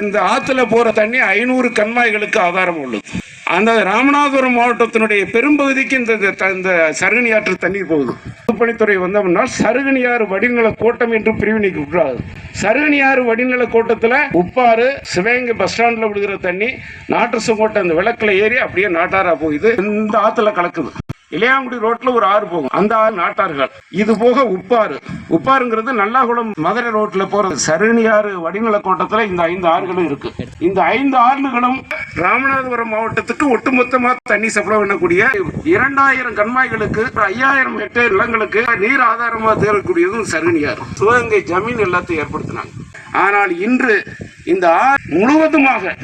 இந்த ஆத்துல போற தண்ணி ஐநூறு கண்மாய்களுக்கு ஆதாரம் உள்ளது. அந்த ராமநாதபுரம் மாவட்டத்தினுடைய பெரும்பகுதிக்கு இந்த இந்த- இந்த சருகணி ஆற்று தண்ணீர் போகுது. பொதுப்பணித்துறை வந்தோம்னா சருகணியாறு வடிநில கோட்டம் என்று பிரிவினைக்கு விட்டுறாது சருகணியாறு வடிநில கோட்டத்தில் உப்பாறு சிவகங்கை பஸ் ஸ்டாண்டில் விடுகிற தண்ணி நாட்டு கோட்டை அந்த விளக்கில் ஏறி அப்படியே நாட்டாரா போகுது. இந்த ஆற்றுல கலக்குது. இளையாங்குடி ரோட்ல ஒரு ஆறு போகும். அந்த ஆறு நாட்டார்கள். இது போக உப்பாறு. உப்பாருங்கிறது நல்லாகுளம் மதுரை ரோட்ல போறது சரணியாறு வடிநில கோட்டத்துல இந்த ஐந்து ஆறுகளும் இருக்கு. இந்த ஐந்து ஆறுகளும் ராமநாதபுரம் மாவட்டத்துக்கு ஒட்டுமொத்தமா தண்ணி சப்ளை பண்ணக்கூடிய இரண்டாயிரம் கண்மாய்களுக்கு ஐயாயிரம் ஹெக்டேர் நிலங்களுக்கு நீர் ஆதாரமா தேரக்கூடியதும் சரணியாறு. சிவகங்கை ஜமீன் எல்லாத்தையும் ஏற்படுத்தினாங்க. ஆனால் இன்று இந்த ஆறு முழுவதுமாக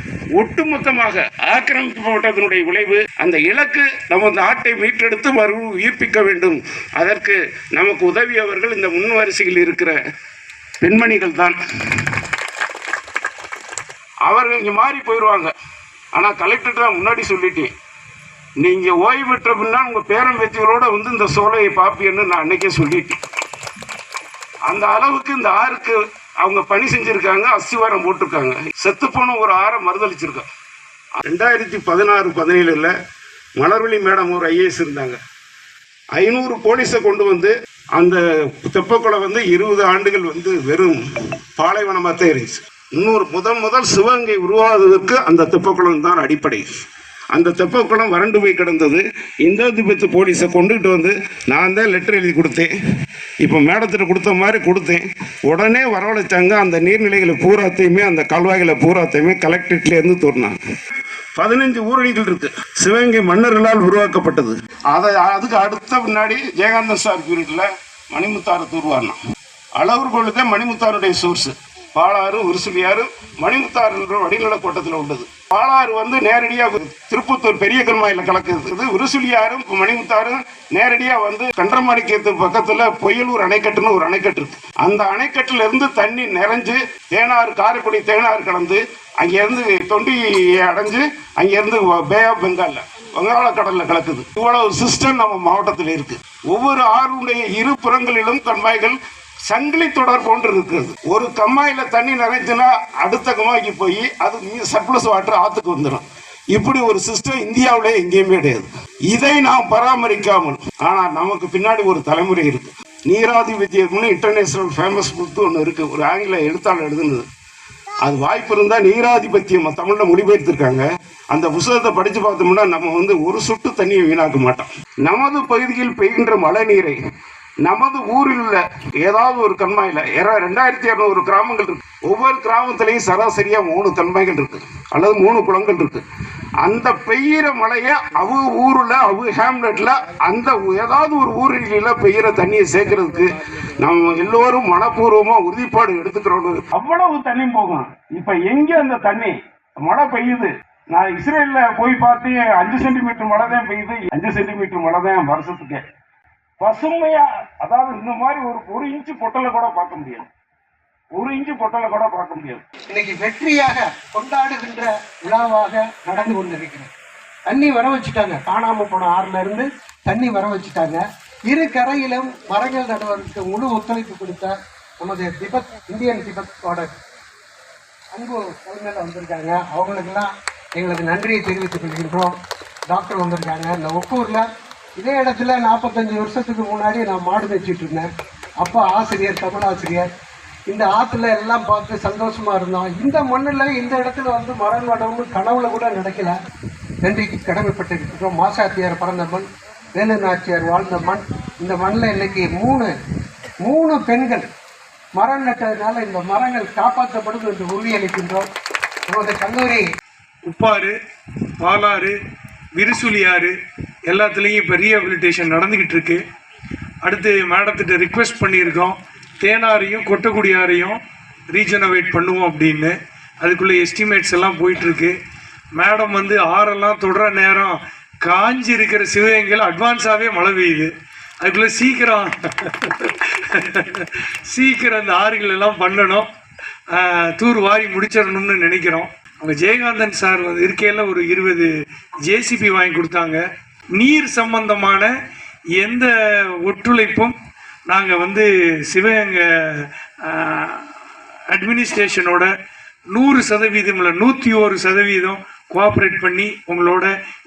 ஒட்டுமொத்தமாக ஆக்கிரமிக்கப்பட்டதனுடைய விளைவு அந்த இலக்கு நம்ம நாட்டை ஆட்டை மீட்டெடுத்து மறு உயிர்ப்பிக்க வேண்டும். அதற்கு நமக்கு உதவியவர்கள் இந்த முன்வரிசையில் இருக்கிற பெண்மணிகள் தான். அவர்கள் இங்கே மாறி போயிடுவாங்க ஆனால் கலெக்டர் தான் முன்னாடி சொல்லிட்டேன். நீங்க ஓய்வு பெற்ற பின்னா உங்க பேரன் பேத்திகளோட வந்து இந்த சோலையை பார்ப்பீன்னு நான் அன்னைக்கே சொல்லிட்டேன். அந்த அளவுக்கு இந்த ஆறுக்கு அவங்க பணி செஞ்சிருக்காங்க அஸ்திவாரம் போட்டிருக்காங்க. செத்து போன ஒரு ஆறை மறுதளிச்சிருக்காங்க. ரெண்டாயிரத்தி பதினாறு பதினேழுல மலர்விழி மேடம் ஒரு ஐஏஎஸ் இருந்தாங்க. ஐநூறு போலீஸை கொண்டு வந்து அந்த தெப்பக்குளை வந்து இருபது ஆண்டுகள் வந்து வெறும் பாலைவனமாக தான் இருந்துச்சு. இன்னொரு முதல் முதல் சிவகங்கை உருவாவதற்கு அந்த தெப்பக்குளம் தான் அடிப்படை. அந்த தெப்பக்குளம் வறண்டு போய் கிடந்தது. இந்த திபத்து போலீஸை கொண்டுகிட்டு வந்து நான் தான் லெட்டர் எழுதி கொடுத்தேன். இப்போ மேடத்திட்ட கொடுத்த மாதிரி கொடுத்தேன். உடனே வரவழைச்சாங்க. அந்த நீர்நிலைகளை பூராத்தையுமே அந்த கால்வாய்களை பூராத்தையுமே கலெக்டரேட்லேருந்து தோறினாங்க பதினஞ்சு ஊரணிகள் இருக்கு. சிவகங்கை மன்னர்களால் உருவாக்கப்பட்டது. அதை அதுக்கு அடுத்த பின்னாடி ஜெயகாந்தன் சார் பீரியட்ல மணிமுத்தாறு தூர்வாரினான் அளவுகோல் தான் மணிமுத்தாருடைய சோர்ஸ் பாலாறு உருசுலியாறு மணிமுத்தாறு என்ற வடிநில கோட்டத்தில் உள்ளது. பாலாறு வந்து நேரடியாக திருப்பத்தூர் பெரிய கண்மாயில் கலக்குது. உருசுலியாரும் மணிமுத்தாரும் நேரடியாக வந்து கன்றமாணிக்கத்து பக்கத்தில் பொய்யலூர் அணைக்கட்டுன்னு ஒரு அணைக்கட்டு இருக்கு. அந்த அணைக்கட்டுல இருந்து தண்ணி நிறைஞ்சு தேனாறு காரைக்குடி தேனாறு கலந்து அங்கேருந்து தொண்டி அடைஞ்சு அங்கேருந்து பே ஆஃப் பெங்காலில் வங்காள கடல்ல கலக்குது. இவ்வளவு சிஸ்டம் நம்ம மாவட்டத்தில் இருக்கு. ஒவ்வொரு ஆறுடைய இரு புறங்களிலும் கண்மாய்கள் சங்கிலி தொடர் போன்று இருக்கிறது ஒரு கம்மாயில தண்ணி நிறைஞ்சுன்னா அடுத்த கம்மாய்க்கு போய் அது சர்ப்ளஸ் வாட்டர் ஆத்துக்கு வந்துடும் இப்படி ஒரு சிஸ்டம் இந்தியாவிலே எங்கேயுமே கிடையாது. இதை நாம் பராமரிக்காமல் ஆனா நமக்கு பின்னாடி ஒரு தலைமுறை இருக்கு. நீராதிபத்தியம்னு இன்டர்நேஷனல் ஃபேமஸ் புக்கு ஒன்று இருக்கு. ஒரு ஆங்கில எழுத்தாளர் எழுதுனது. அது வாய்ப்பு இருந்தால் நீராதிபத்தியம் தமிழில் மொழிபெயர்த்திருக்காங்க. அந்த புத்தகத்தை படித்து பார்த்தோம்னா நம்ம வந்து ஒரு சொட்டு தண்ணியை வீணாக்க மாட்டோம். நமது பகுதியில் பெய்கின்ற மழை நீரை நமது ஊரில் உள்ள ஏதாவது ஒரு கண்மாயில ஏறா ரெண்டாயிரத்தி இரநூறு கிராமங்கள் இருக்கு. ஒவ்வொரு கிராமத்திலையும் சராசரியா மூணு தன்மைகள் இருக்கு. அல்லது மூணு குளங்கள் இருக்கு. அந்த பெய்கிற மழையை அவ ஊர்ல அவ ஹேம்லெட்ல அந்த ஏதாவது ஒரு ஊரில் பெய்கிற தண்ணியை சேர்க்கறதுக்கு நம்ம எல்லோரும் மனப்பூர்வமா உறுதிப்பாடு எடுத்துக்கிறோம் அவ்வளவு தண்ணி போகும். இப்ப எங்க அந்த தண்ணி? மழை பெய்யுது. நான் இஸ்ரேலில் போய் பார்த்து அஞ்சு சென்டிமீட்டர் மழை தான் பெய்யுது. அஞ்சு சென்டிமீட்டர் மழை தான் வருஷத்துக்கு. பசுமையா அதாவது இந்த மாதிரி ஒரு ஒரு இன்ச்சு பொட்டலை கூட பார்க்க முடியாது. ஒரு இன்ச்சு பொட்டலை கூட பார்க்க முடியாது. இன்னைக்கு வெற்றியாக கொண்டாடுகின்ற விழாவாக நடந்து கொண்டிருக்கிறது. தண்ணி வர வச்சுட்டாங்க. காணாம போன ஆறுல இருந்து தண்ணி வர வச்சுட்டாங்க. இரு கரையிலும் மரங்கள் நடுவதற்கு முழு ஒத்துழைப்பு கொடுத்த நமது திபத் இந்தியன் திபத்தோட அன்பு தலைமையில் வந்திருக்காங்க. அவங்களுக்கெல்லாம் எங்களுக்கு நன்றியை தெரிவித்துக் கொள்கின்றோம். டாக்டர் வந்திருக்காங்க. இந்த ஒக்கூரில் இதே இடத்துல நாற்பத்தஞ்சு வருஷத்துக்கு முன்னாடி நான் மாடு மேய்ச்சிட்டு இருந்தேன். அப்போ ஆசிரியர் தமிழ் ஆசிரியர் இந்த ஆற்றுல எல்லாம் பார்த்து சந்தோஷமாக இருந்தோம் இந்த மண்ணில் இந்த இடத்துல வந்து மரம் நடவுன்னு கனவுல கூட நடக்கல. நன்றிக்கு கடமைப்பட்டிருக்கிறோம். மாசாத்தியார் பிறந்த மண் வேலுநாச்சியார் வாழ்ந்த மண். இந்த மண்ணில் இன்னைக்கு மூணு மூணு பெண்கள் மரம் நட்டதுனால இந்த மரங்கள் காப்பாற்றப்படும் என்று உறுதியளிக்கின்றோம். நமது கல்லூரி உப்பாறு பாலாறு விரிசுலியாறு எல்லாத்துலேயும் இப்போ ரீஹபிலிட்டேஷன் நடந்துக்கிட்டு இருக்கு அடுத்து மேடத்திட்ட ரிக்வெஸ்ட் பண்ணியிருக்கோம். தேனாரையும் கொட்டக்குடியாரையும் ரீஜனவேட் பண்ணுவோம் அப்படின்னு. அதுக்குள்ளே எஸ்டிமேட்ஸ் எல்லாம் போயிட்டுருக்கு. மேடம் வந்து ஆறெல்லாம் தொடர நேரம் காஞ்சி இருக்கிற சிவகங்கையில் அட்வான்ஸாகவே மழை பெய்யுது. அதுக்குள்ளே சீக்கிரம் சீக்கிரம் அந்த ஆறுகள் எல்லாம் பண்ணணும். தூர் வாரி முடிச்சிடணும்னு நினைக்கிறோம். அவங்க ஜெயகாந்தன் சார் வந்து இருக்கையில் ஒரு இருபது ஜேசிபி வாங்கி கொடுத்தாங்க. நீர் சம்பந்தமான எந்த ஒத்துழைப்பும் நாங்கள் வந்து சிவகங்கை அட்மினிஸ்ட்ரேஷனோட நூறு சதவீதம் இல்லை நூற்றி ஒரு சதவீதம் கோஆப்ரேட் பண்ணி உங்களோட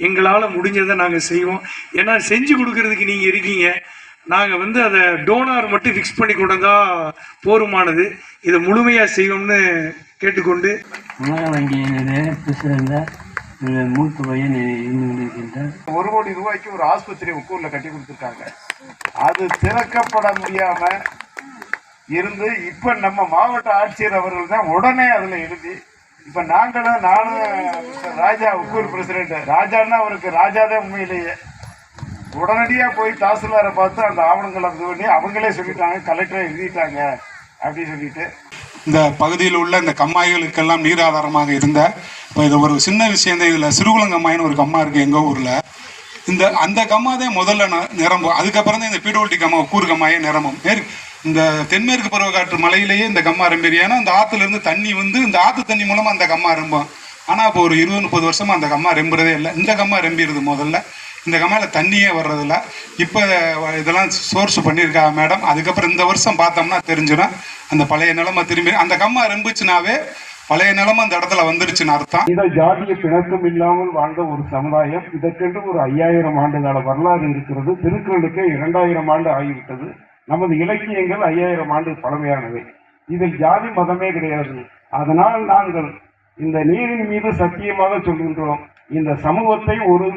எங்களால் முடிஞ்சதை நாங்கள் செய்வோம். ஏன்னா செஞ்சு கொடுக்கறதுக்கு நீங்கள் இருக்கீங்க. நாங்கள் வந்து அதை டோனார் மட்டும் ஃபிக்ஸ் பண்ணி கொடுத்தா போருமானது. இதை முழுமையாக செய்வோம்னு கேட்டுக்கொண்டு உணர வேண்டியது மூத்த பையன் இருந்து கொண்டிருக்கின்றார். ஒரு கோடி ரூபாய்க்கு ஒரு ஆஸ்பத்திரி உக்கூர்ல கட்டி கொடுத்துருக்காங்க. அது திறக்கப்பட முடியாம இருந்து இப்ப நம்ம மாவட்ட ஆட்சியர் அவர்கள் தான் உடனே அதுல எழுதி இப்ப நாங்களும் நானும் ராஜா உக்கூர் பிரசிடென்ட் ராஜான்னா அவருக்கு ராஜா தான் உண்மையிலேயே. உடனடியா போய் தாசில்தாரை பார்த்து அந்த ஆவணங்களை இது பண்ணி அவங்களே சொல்லிட்டாங்க கலெக்டரை எழுதிட்டாங்க அப்படின்னு சொல்லிட்டு இந்த பகுதியில் உள்ள இந்த கம்மாய்களுக்கெல்லாம் நீர் ஆதாரமாக இருந்த இப்போ இது ஒரு சின்ன விஷயம் தான். இதில் சிறுகுளங்கம்மாயின்னு ஒரு கம்மா இருக்குது எங்கள் ஊரில். இந்த அந்த கம்மா தான் முதல்ல நிரம்பும். அதுக்கப்புறம் தான் இந்த பீடோல்டி கம்மா கூறு கம்மாயே நிரம்பும். இந்த தென்மேற்கு பருவக்காற்று மலையிலேயே இந்த கம்மா ரொம்பி ஏன்னா அந்த ஆற்றுல இருந்து தண்ணி வந்து இந்த ஆற்று தண்ணி மூலமாக அந்த கம்மா ரொம்பும் ஆனால் இப்போ ஒரு இருபது முப்பது வருஷமாக அந்த கம்மா ரெம்புறதே இல்லை. இந்த கம்மா ரெம்பிடுது முதல்ல. இந்த கம்மாயில் தண்ணியே வர்றதில்ல. இப்போ இதெல்லாம் சோர்ஸ் பண்ணியிருக்காங்க மேடம். அதுக்கப்புறம் இந்த வருஷம் பார்த்தோம்னா தெரிஞ்சிடும். அந்த பழைய நிலைமை திரும்பி அந்த கம்மா ரெம்புச்சுனாவே பழைய நிலைமை அந்த இடத்துல வந்துருச்சுன்னு அர்த்தம். இதை ஜாதிய பிணக்கம் இல்லாமல் வாழ்ந்த ஒரு சமுதாயம் இதற்கென்று ஒரு ஐயாயிரம் ஆண்டு கால வரலாறு இருக்கிறது. திருக்குறளுக்கே இரண்டாயிரம் ஆண்டு ஆகிவிட்டது. நமது இலக்கியங்கள் ஐயாயிரம் ஆண்டு பழமையானவை. இதில் ஜாதி மதமே கிடையாது. அதனால் நாங்கள் இந்த நீரின் மீது சத்தியமாக சொல்கின்றோம். இந்த சமூகத்தை ஒரு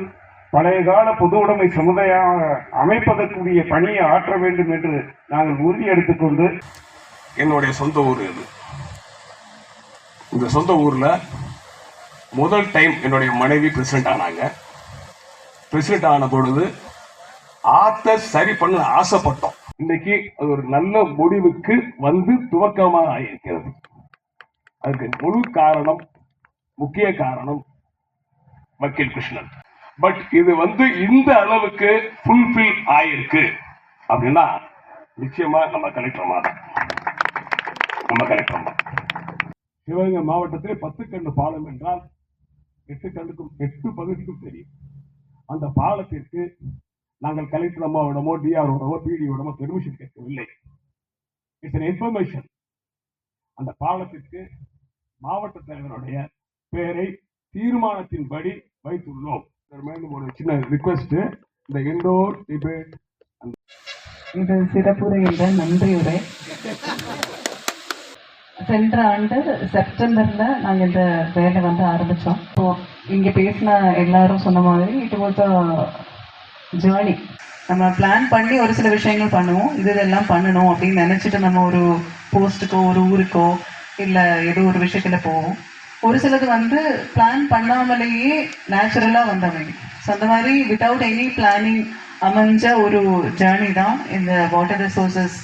பழைய கால பொது உடைமை சமுதாயமாக அமைப்பதற்குரிய பணியை ஆற்ற வேண்டும் என்று நாங்கள் உறுதி எடுத்துக்கொண்டு என்னுடைய சொந்த ஊர் இது. இந்த சொந்த ஊரில் முதல் டைம் என்னுடைய மனைவி பிரசிடென்ட் ஆனாங்க. பிரசிடென்ட் ஆன பொழுது ஆத்த சரி பண்ண ஆசைப்பட்டோம். இன்னைக்கு அது ஒரு நல்ல முடிவுக்கு வந்து துவக்கமாக இருக்கிறது அதுக்கு முழு காரணம் முக்கிய காரணம் வக்கீல் கிருஷ்ணன். பட் இது வந்து இந்த அளவுக்கு ஃபுல்ஃபில் ஆயிருக்கு. அப்படின்னா நிச்சயமா நம்ம கலெக்டர் நம்ம கலெக்டர் சிவகங்கை மாவட்டத்தில் பத்து கண்டு பாலம் என்றால் எட்டு கண்டுக்கும் எட்டு பகுதிக்கும் தெரியும். அந்த பாலத்திற்கு நாங்கள் கலெக்டர் அம்மாவிடமோ டிஆர்ஓடமோ பிடிஓடமோ பெர்மிஷன் கேட்கவில்லை. இட்ஸ் இன்ஃபர்மேஷன் அந்த பாலத்திற்கு மாவட்ட தலைவருடைய பெயரை தீர்மானத்தின்படி வைத்துள்ளோம். ஒரு சின்ன இந்த இண்டோர் டிபேட் இது சிறப்புரை என்ற நன்றியுரை. சென்ற ஆண்டு செப்டம்பர்ல நாங்க இந்த வேலை வந்து ஆரம்பிச்சோம். ஸோ இங்க பேசின எல்லாரும் சொன்ன மாதிரி இட் வாஸ் அ ஜேர்னி நம்ம பிளான் பண்ணி ஒரு சில விஷயங்கள் பண்ணுவோம். இது இதெல்லாம் பண்ணணும் அப்படின்னு நினைச்சிட்டு நம்ம ஒரு போஸ்ட்டுக்கோ ஒரு ஊருக்கோ இல்லை ஏதோ ஒரு விஷயத்துல போவோம். ஒரு சிலது வந்து பிளான் பண்ணாமலேயே நேச்சுரலா வந்தவங்க ஸோ அந்த மாதிரி வித்தவுட் எனி பிளானிங் அமைஞ்ச ஒரு ஜேர்னி தான் இந்த வாட்டர் ரிசோர்சஸ்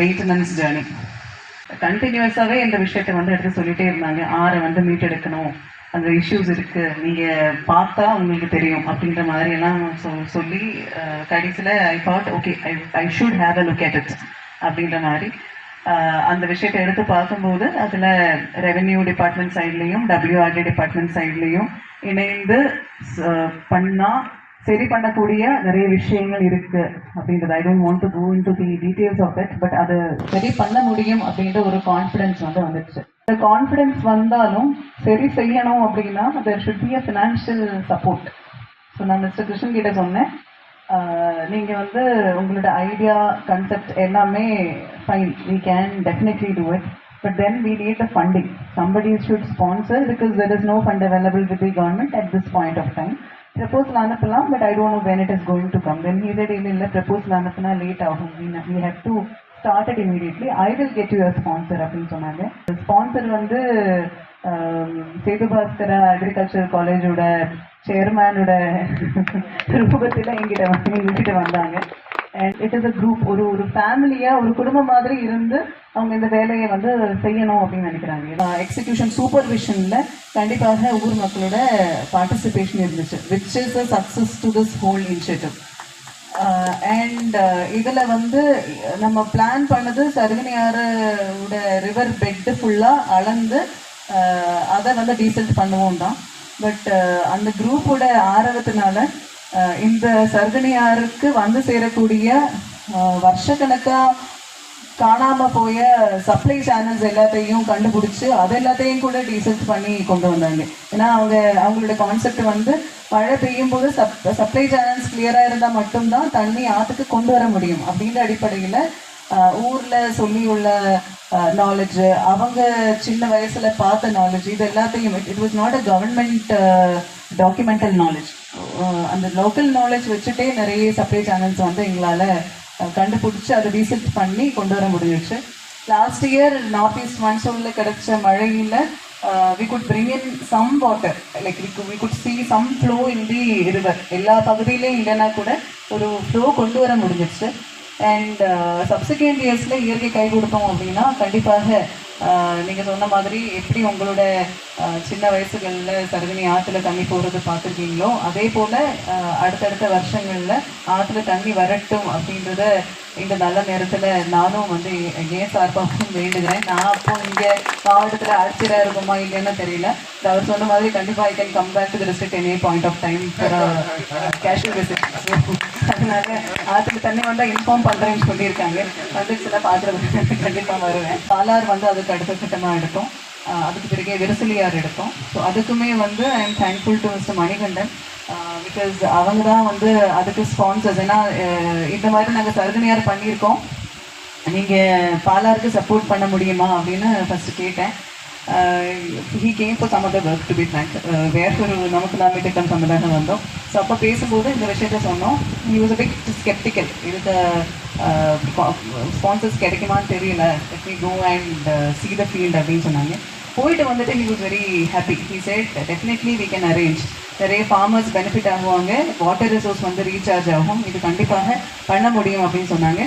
மெயின்டெனன்ஸ் ஜேர்னி கண்டினியூஸாகவே இந்த விஷயத்தை வந்து எடுத்து சொல்லிட்டே இருந்தாங்க. ஆறை வந்து மீட் எடுக்கணும் அந்த இஷ்யூஸ் இருக்கு. நீங்க பார்த்தா உங்களுக்கு தெரியும் அப்படின்ற மாதிரி எல்லாம் சொல்லி கடைசியில் I thought okay I I should have a look at it அப்படின்ற மாதிரி அந்த விஷயத்தை எடுத்து பார்க்கும்போது அதில் ரெவென்யூ டிபார்ட்மெண்ட் சைட்லேயும் டபிள்யூஆர்டி டிபார்ட்மெண்ட் சைட்லேயும் இணைந்து பண்ணால் சரி பண்ணக்கூடிய நிறைய விஷயங்கள் இருக்கு அப்படின்றது. I don't want to go in to the details of it but அது சரி பண்ண முடியும் அப்படின்ற ஒரு கான்ஃபிடன்ஸ் வந்து வந்துடுச்சு இந்த கான்ஃபிடன்ஸ் வந்தாலும் சரி செய்யணும் அப்படின்னா அது should be a financial support so நான் மிஸ்டர் கிருஷ்ணன் கிட்ட சொன்னேன். நீங்கள் வந்து உங்களோட ஐடியா கன்செப்ட் எல்லாமே fine we can definitely do it but then we need a funding somebody should sponsor because there is no fund available with the government at this point of time proposal அனுப்பலாம் but I don't know when it is going to come then he said இல்லை இல்லை proposal அனுப்புனா late ஆகும் we have to started immediately I will get you a sponsor அப்படின்னு சொன்னாங்க sponsor வந்து Um, Setu Bhaskara agriculture காலேஜோட சேர்மேனோட ரூபத்தில் எங்கிட்ட வந்து எங்ககிட்ட வந்தாங்க. And it is a group ஒரு ஒரு ஃபேமிலியாக ஒரு குடும்பம் மாதிரி இருந்து அவங்க இந்த வேலையை வந்து செய்யணும் அப்படின்னு நினைக்கிறாங்க. எக்ஸிகியூஷன் சூப்பர்விஷனில் கண்டிப்பாக ஊர் மக்களோட பார்ட்டிசிபேஷன் இருந்துச்சு which is a success to this whole initiative and இதில் வந்து நம்ம பிளான் பண்ணது சருகனியாரோட ரிவர் பெட்டு ஃபுல்லாக அளந்து அதை வந்து டீசல்ட் பண்ணுவோம் தான். பட் அந்த குரூப்போட ஆரவத்தினால இந்த சர்கனியாருக்கு வந்து சேரக்கூடிய வருஷக்கணக்காக வருஷக்கணக்கா காணாம போய சப்ளை சேனல்ஸ் எல்லாத்தையும் கண்டுபிடிச்சு அது எல்லாத்தையும் கூட டீசல்ட் பண்ணி கொண்டு வந்தாங்க. ஏன்னா அவங்க அவங்களோட கான்செப்ட் வந்து மழை பெய்யும் போது சப் சப்ளை சேனல்ஸ் கிளியராக இருந்தால் மட்டும்தான் தண்ணி ஆற்றுக்கு கொண்டு வர முடியும். அப்படின்ற அடிப்படையில் ஊர்ல சொல்லி உள்ள நாலேஜ் அவங்க சின்ன வயசுல பார்த்த நாலேஜ் இது எல்லாத்தையும் it was not a government documental knowledge அந்த லோக்கல் நாலேஜ் வச்சுட்டே நிறைய சப்ளை சேனல்ஸ் வந்து எங்களால் கண்டுபிடிச்சி அதை ரீசர்ச் பண்ணி கொண்டு வர முடிஞ்சிச்சு லாஸ்ட் இயர் நார்த் ஈஸ்ட் மான்சூன்ல கிடைச்ச மழையில் we could bring in some water like we could see some flow in the river எல்லா பகுதியிலையும் இல்லைன்னா கூட ஒரு ஃப்ளோ கொண்டு வர முடிஞ்சிச்சு அண்ட் சப்சிக்வெண்ட் இயர்ஸில் இயற்கை கை கொடுத்தோம் அப்படின்னா கண்டிப்பாக uh, நீங்கள் சொன்ன மாதிரி எப்படி உங்களோட uh, சின்ன வயசுகளில் சரகணி ஆற்றுல தண்ணி போகிறது பார்த்துருக்கீங்களோ அதே போல் uh, அடுத்தடுத்த வருஷங்களில் ஆற்றுல தண்ணி வரட்டும் அப்படின்றத இந்த நல்ல நேரத்தில் நானும் வந்து ஏன் சார்பாகவும் வேண்டுகிறேன். நான் அப்போ இங்கே மாவட்டத்தில் ஆட்சியராக இருக்குமா இல்லைன்னு தெரியல. அவர் சொன்ன மாதிரி கண்டிப்பாக I can come back to visit any point of time casual visit அதனால ஆற்றுல தண்ணி வந்தால் இன்ஃபார்ம் பண்ணுறேன்னு சொல்லியிருக்காங்க. வந்துச்சுன்னா பார்க்குறது கண்டிப்பாக வருவேன். பாலார் வந்து அதுக்கு அடுத்த திட்டமாக எடுக்கும் அதுக்கு பிறகு விரசலியார் எடுத்தோம். ஸோ அதுக்குமே வந்து I am thankful to mister Manikandan. Because அவங்க தான் வந்து அதுக்கு ஸ்பான்சர்ஸ் ஏன்னா இந்த மாதிரி நாங்கள் சருகனியார் பண்ணியிருக்கோம். நீங்கள் பாலாருக்கு சப்போர்ட் பண்ண முடியுமா அப்படின்னு ஃபஸ்ட்டு கேட்டேன். He came for some other work to be frank வேற ஒரு நமக்கு நாமே திட்டம் சம்மதாக வந்தோம். ஸோ அப்போ பேசும்போது இந்த விஷயத்த சொன்னோம். He was a big skeptical இதுக்கு ஸ்பான்சர்ஸ் கிடைக்குமான்னு தெரியல. Let me go and see the field அப்படின்னு சொன்னாங்க. போயிட்டு வந்துட்டு he was very happy he said definitely we can arrange நிறைய ஃபார்மர்ஸ் பெனிஃபிட் ஆகுவாங்க. வாட்டர் ரிசோர்ஸ் வந்து ரீசார்ஜ் ஆகும். இது கண்டிப்பாக பண்ண முடியும் அப்படின்னு சொன்னாங்க.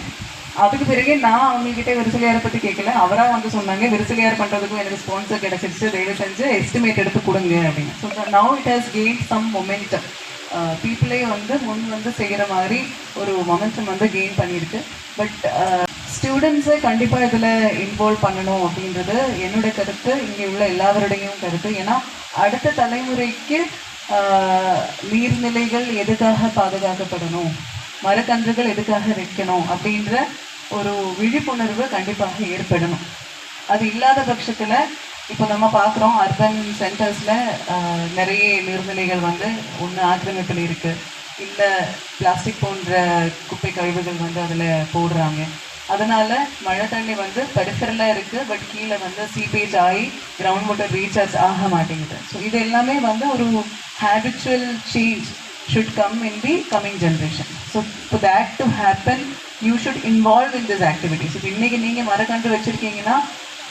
அதுக்கு பிறகு நான் அவங்ககிட்ட விரிசலியாரை பற்றி கேட்கல. அவராக வந்து சொன்னாங்க விரிசலியார் பண்ணுறதுக்கும் எனக்கு ஸ்பான்சர் கிடச்சிருச்சு. தயவு செஞ்சு எஸ்டிமேட் எடுத்து கொடுங்க அப்படின்னு. So now it has gain some momentum people வந்து முன் வந்து செய்கிற மாதிரி ஒரு மொமெண்டம் வந்து கெயின் பண்ணியிருக்கு. பட் ஸ்டூடெண்ட்ஸை கண்டிப்பாக இதில் இன்வால்வ் பண்ணணும் அப்படின்றது என்னோட கருத்து இங்கே உள்ள எல்லாவருடையும் கருத்து. ஏன்னா அடுத்த தலைமுறைக்கு நீர்நிலைகள் எதுக்காக பாதுகாக்கப்படணும்? மரக்கன்றுகள் எதுக்காக வைக்கணும்? அப்படின்ற ஒரு விழிப்புணர்வு கண்டிப்பாக ஏற்படணும். அது இல்லாத பட்சத்தில் இப்போ நம்ம பார்க்குறோம் அர்பன் சென்டர்ஸில் நிறைய நீர்நிலைகள் வந்து ஒன்று ஆக்கிரமிப்பில் இருக்குது இல்லை பிளாஸ்டிக் போன்ற குப்பை கழிவுகள் வந்து அதில் போடுறாங்க. அதனால மழை தண்ணி வந்து பெரிஃபரலாக இருக்குது பட் கீழே வந்து சீபேஜ் ஆகி கிரவுண்ட் வாட்டர் ரீசார்ஜ் ஆக மாட்டேங்குது. ஸோ இது எல்லாமே வந்து ஒரு habitual change should come in the coming generation so for that to happen you should involve in this activities இப்போ இன்றைக்கி நீங்கள் மரக்கன்று வச்சுருக்கீங்கன்னா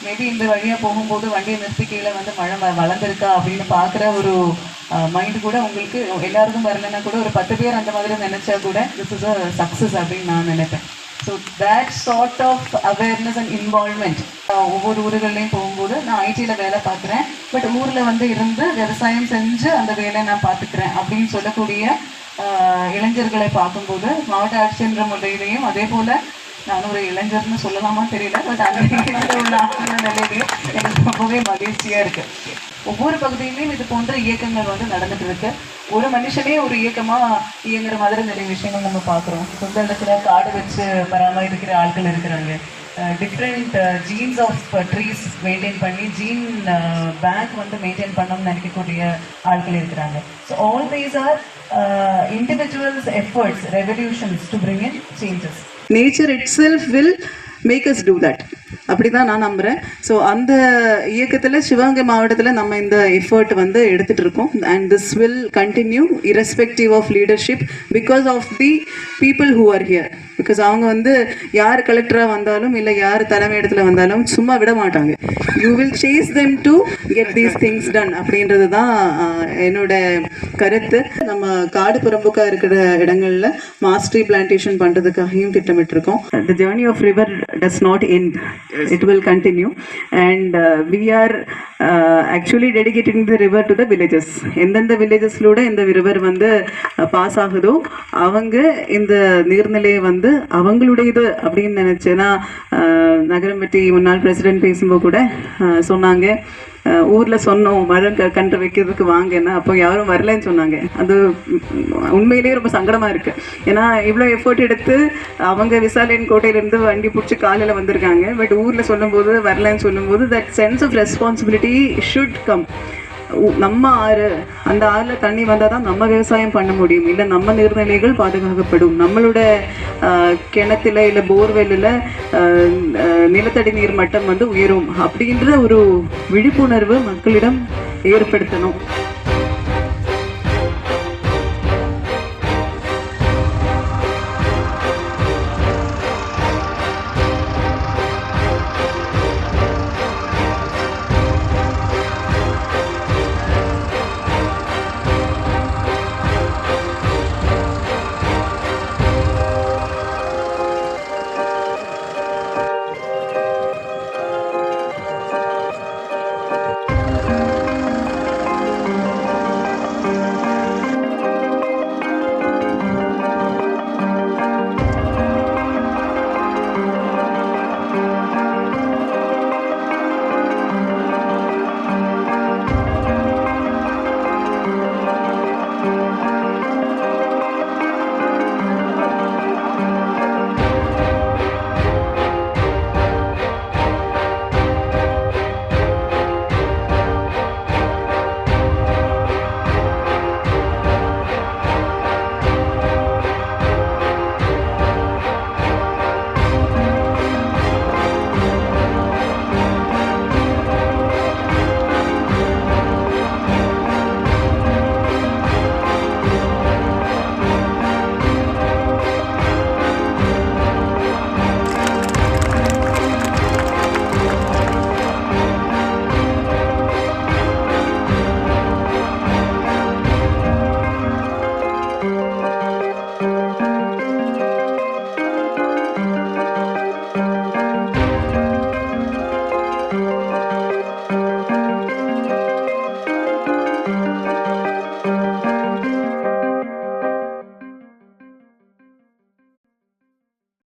மேபி இந்த வழியாக போகும்போது வண்டியை நிறுத்தி கீழே வந்து மழை வ- அப்படின்னு பார்க்குற ஒரு மைண்ட் கூட உங்களுக்கு எல்லாருக்கும் வரலைன்னா கூட ஒரு பத்து பேர் அந்த மாதிரி நினச்சா கூட திஸ் இஸ் அ சக்ஸஸ் அப்படின்னு நான் நினைப்பேன். So that sort of awareness and involvement ஒவ்வொரு ஊர்கள்லையும் போகும்போது நான் ஐடியில் வேலை பார்க்குறேன். பட் ஊரில் வந்து இருந்து விவசாயம் செஞ்சு அந்த வேலையை நான் பார்த்துக்கிறேன் அப்படின்னு சொல்லக்கூடிய இளைஞர்களை பார்க்கும்போது மாவட்ட ஆட்சியன்ற முறையிலையும் அதே போல் நான் ஒரு இளைஞர்னு சொல்லலாமா தெரியல பட் அந்த உள்ள ஆளுந எனக்கு ரொம்பவே மகிழ்ச்சியாக இருக்கு. ஒவ்வொரு பகுதியிலையும் இது போன்ற இயக்கங்கள் வந்து நடந்துட்டு இருக்கு. ஒரு மனுஷனே ஒரு இயக்கமா இயங்குற மாதிரி நிறைய விஷயங்கள் நம்ம பார்க்குறோம். சொந்த இடத்துல காடு வச்சு பராமரிக்கிற ஆட்கள் இருக்கிறாங்க. Different genes of trees maintain பண்ணி ஜீன் பேங்க் வந்து மெயின்டைன் பண்ணணும்னு நினைக்கக்கூடிய ஆட்கள் இருக்கிறாங்க. So all these are individuals efforts revolutions to bring in changes nature itself will make us do that அப்படி தான் நான் நம்புகிறேன் ஸோ அந்த இயக்கத்தில் சிவகங்கை மாவட்டத்தில் நம்ம இந்த எஃபர்ட் வந்து எடுத்துகிட்டு இருக்கோம். And this will continue irrespective of leadership because of the people who are here because அவங்க வந்து யார் கலெக்டராக வந்தாலும் இல்லை யார் தலைமை இடத்துல வந்தாலும் சும்மா விட மாட்டாங்க. You will chase them to get these things done அப்படின்றது தான் என்னோட கருத்து. நம்ம காடு புறம்புக்காக இருக்கிற இடங்களில் மாஸ்ட்ரி பிளான்டேஷன் பண்ணுறதுக்காகவும் திட்டமிட்டிருக்கோம். The journey of river does not end it will continue and we are actually dedicating the river to the villages எந்தெந்த வில்லேஜஸ்லூட இந்த ரிவர் வந்து uh, பாஸ் ஆகுதோ அவங்க இந்த நீர்நிலையை வந்து அவங்களுடையது அப்படின்னு நினைச்சேன்னா uh, நகரம் பற்றி முன்னாள் பிரசிடென்ட் பேசும்போது கூட uh, சொன்னாங்க. ஊரில் சொன்னோம் மழை க- கன்று வைக்கிறதுக்கு வாங்கன்னா. அப்போ யாரும் வரலன்னு சொன்னாங்க. அது உண்மையிலேயே ரொம்ப சங்கடமாக இருக்குது ஏன்னா இவ்வளோ எஃபோர்ட் எடுத்து அவங்க விசாலியன் கோட்டையிலேருந்து வண்டி பிடிச்சி காலையில் வந்திருக்காங்க. பட் ஊரில் சொல்லும்போது வரலன்னு சொல்லும்போது that sense of responsibility should come நம்ம ஆறு அந்த ஆறில் தண்ணி வந்தால் தான் நம்ம விவசாயம் பண்ண முடியும். இல்லை நம்ம நீர்நிலைகள் பாதுகாக்கப்படும். நம்மளோட கிணத்துல இல்லை போர்வெல்லில் நிலத்தடி நீர் மட்டம் வந்து உயரும். அப்படின்ற ஒரு விழிப்புணர்வு மக்களிடம் ஏற்படுத்தணும்.